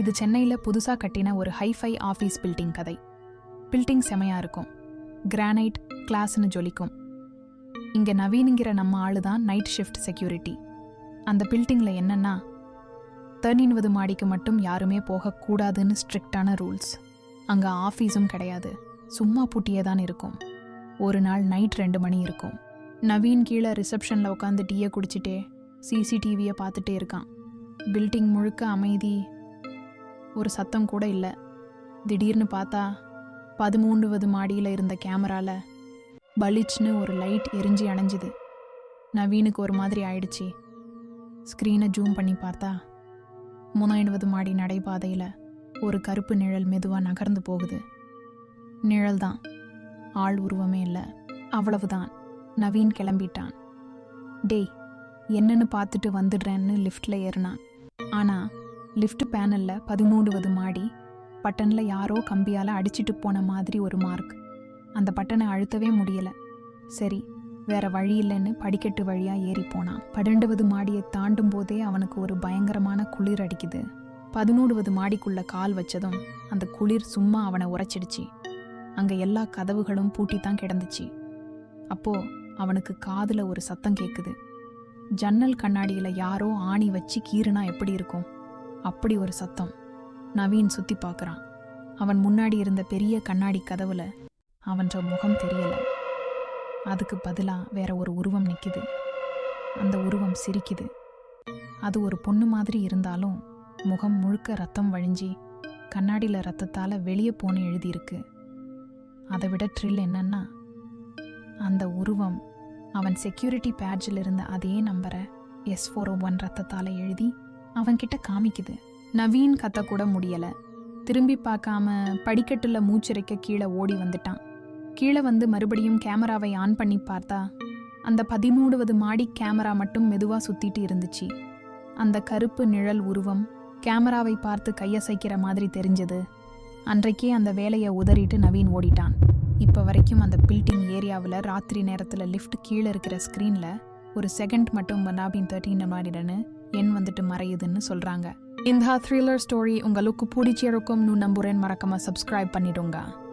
இது சென்னையில் புதுசாக கட்டின ஒரு ஹைஃபை ஆஃபீஸ் பில்டிங் கதை. பில்டிங் செமையாக இருக்கும். கிரானைட் கிளாஸ்னு ஜொலிக்கும். இங்கே நவீனுங்கிற நம்ம ஆள் தான் நைட் ஷிஃப்ட் செக்யூரிட்டி அந்த பில்டிங்கில் என்னென்னா தனின்வது மாடிக்கு மட்டும் யாருமே போகக்கூடாதுன்னு ஸ்ட்ரிக்டான ரூல்ஸ். அங்கே ஆஃபீஸும் கிடையாது. சும்மா பூட்டியே தான் இருக்கும். ஒரு நாள் நைட் ரெண்டு மணி இருக்கும். நவீன் கீழே ரிசப்ஷனில் உட்காந்து டீயை குடிச்சிட்டே சிசிடிவியை பார்த்துட்டே இருக்கான். பில்டிங் முழுக்க அமைதி ஒரு சத்தம் கூட இல்லை. திடீர்னு பார்த்தா பதிமூன்றுவது மாடியில் இருந்த கேமராவில் பளிச்னு ஒரு லைட் எரிஞ்சு அணைஞ்சுது. நவீனுக்கு ஒரு மாதிரி ஆயிடுச்சு. ஸ்க்ரீனை ஜூம் பண்ணி பார்த்தா மூணாயிடுவது மாடி நடைபாதையில் ஒரு கருப்பு நிழல் மெதுவாக நகர்ந்து போகுது. நிழல் தான். ஆள் உருவமே இல்லை. அவ்வளவுதான். நவீன் கிளம்பிட்டான். டேய் என்னன்னு பார்த்துட்டு வந்துடுறேன்னு லிஃப்ட்டில் ஏறினான். ஆனால் லிஃப்ட் பேனலில் பதிமூணுவது மாடி பட்டனில் யாரோ கம்பியால் அடிச்சிட்டு போன மாதிரி ஒரு மார்க். அந்த பட்டனை அழுத்தவே முடியலை. சரி வேற வழி இல்லைன்னு படிக்கட்டு வழியாக ஏறி போனான். பன்னெண்டுவது மாடியை தாண்டும் போதே அவனுக்கு ஒரு பயங்கரமான குளிர் அடிக்குது. பதினூடுவது மாடிக்குள்ள கால் வச்சதும் அந்த குளிர் சும்மா அவனை உரைச்சிடுச்சு. அங்கே எல்லா கதவுகளும் பூட்டி தான் கிடந்துச்சு. அப்போ அவனுக்கு காதில் ஒரு சத்தம் கேட்குது ஜன்னல் கண்ணாடியில் யாரோ ஆணி வச்சு கீறுனா எப்படி இருக்கும்? அப்படி ஒரு சத்தம். நவீன் சுத்தி பார்க்கறான் அவன் முன்னாடி இருந்த பெரிய கண்ணாடி கதவுல அவன்ற முகம் தெரியல. அதுக்கு பதிலாக வேற ஒரு உருவம் நிற்கிது அந்த உருவம் சிரிக்குது. அது ஒரு பொண்ணு மாதிரி இருந்தாலும் முகம் முழுக்க ரத்தம் வழிஞ்சி கண்ணாடியில் ரத்தத்தால் வெளியே போன்னு எழுதியிருக்கு. அதை விட ட்ரில் என்னன்னா அந்த உருவம் அவன் செக்யூரிட்டி பேட்ஜில் இருந்த அதே நம்பரை எஸ் ஃபோர் ஒன் ரத்தத்தால் எழுதி அவன்கிட்ட காமிக்குது. நவீன் கத்தக்கூட முடியலை. திரும்பி பார்க்காம படிக்கட்டுல மூச்சிறைக்க கீழே ஓடி வந்துட்டான். கீழே வந்து மறுபடியும் கேமராவை ஆன் பண்ணி பார்த்தா அந்த பதிமூணுவது மாடி கேமரா மட்டும் மெதுவாக சுத்திட்டு இருந்துச்சு. அந்த கருப்பு நிழல் உருவம் கேமராவை பார்த்து கையசைக்கிற மாதிரி தெரிஞ்சது. அன்றைக்கே அந்த வேலையை உதறிட்டு நவீன் ஓடிட்டான். இப்போ வரைக்கும் அந்த பில்டிங் ஏரியாவில் ராத்திரி நேரத்தில் லிஃப்ட் கீழே இருக்கிற ஸ்க்ரீனில் ஒரு செகண்ட் மட்டும் நவீன் தேர்ட்டின் மாடிடன்னு எண் வந்துட்டு மறையுதுன்னு சொல்கிறாங்க இந்த த்ரில்லர் ஸ்டோரி உங்களுக்கு பிடிச்சிருக்கும்னு நம்புறேன். மறக்காம சப்ஸ்கிரைப் பண்ணிடுங்க.